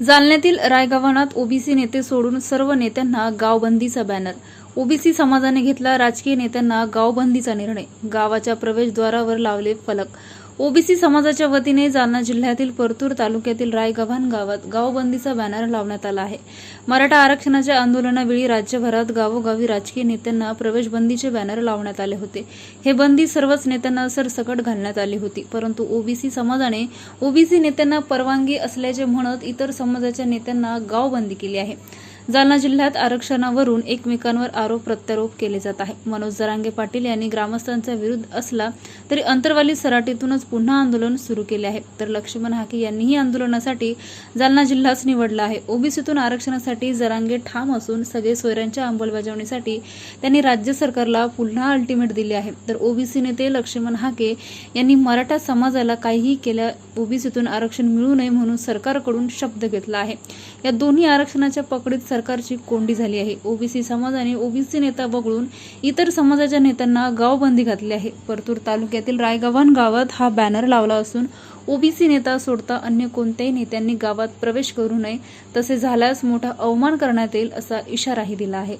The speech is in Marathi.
जालन्यातील रायगव्हाणात ओबीसी नेते सोडून सर्व नेत्यांना गावबंदीचा बॅनर ओबीसी समाजाने घेतला राजकीय नेत्यांना गावबंदीचा निर्णय. गावाच्या प्रवेशद्वारावर लावले फलक. ओबीसी समाजाच्या वतीने जालना जिल्ह्यातील परतूर तालुक्यातील रायगव्हाण गावात गावबंदीचा बॅनर लावण्यात आला आहे. मराठा आरक्षणाच्या आंदोलनावेळी राज्यभरात गावोगावी राजकीय नेत्यांना प्रवेशबंदीचे बॅनर लावण्यात आले होते. हे बंदी सर्वच नेत्यांना सरसकट घालण्यात आली होती. परंतु ओबीसी समाजाने ओबीसी नेत्यांना परवानगी असल्याचे म्हणत इतर समाजाच्या नेत्यांना गावबंदी केली आहे. जालना जिल्ह्यात आरक्षणावरून एकमेकांवर आरोप प्रत्यारोप केले जात आहे. मनोज जरांगे पाटील यांनी ग्रामस्थांचा विरोध असला तरी अंतरवाली सराटीतूनच पुन्हा आंदोलन सुरू केले आहे. तर लक्ष्मण हाके यांनीही आंदोलनासाठी जालना जिल्हाच निवडला आहे. ओबीसीतून आरक्षणासाठी जरांगे ठाम असून सगळे सोयऱ्यांच्या अंमलबजावणीसाठी त्यांनी राज्य सरकारला पुन्हा अल्टिमेट दिले आहे. तर ओबीसी नेते लक्ष्मण हाके यांनी मराठा समाजाला काहीही केल्या ओबीसीतून आरक्षण मिळू नये म्हणून सरकारकडून शब्द घेतला आहे. या दोन्ही आरक्षणाच्या पकडीत सरकारची कोंडी झाली आहे. ओबीसी समाजाने ओबीसी नेता वगळून इतर समाजाच्या नेत्यांना गावबंदी घातली आहे. परतूर तालुक्यातील रायगव्हाण गावात हा बॅनर लावला असून ओबीसी नेता सोडता अन्य कोणत्याही नेत्यांनी गावात प्रवेश करू नये. तसे झाल्यास मोठा अवमान करण्यात येईल असा इशाराही दिला आहे.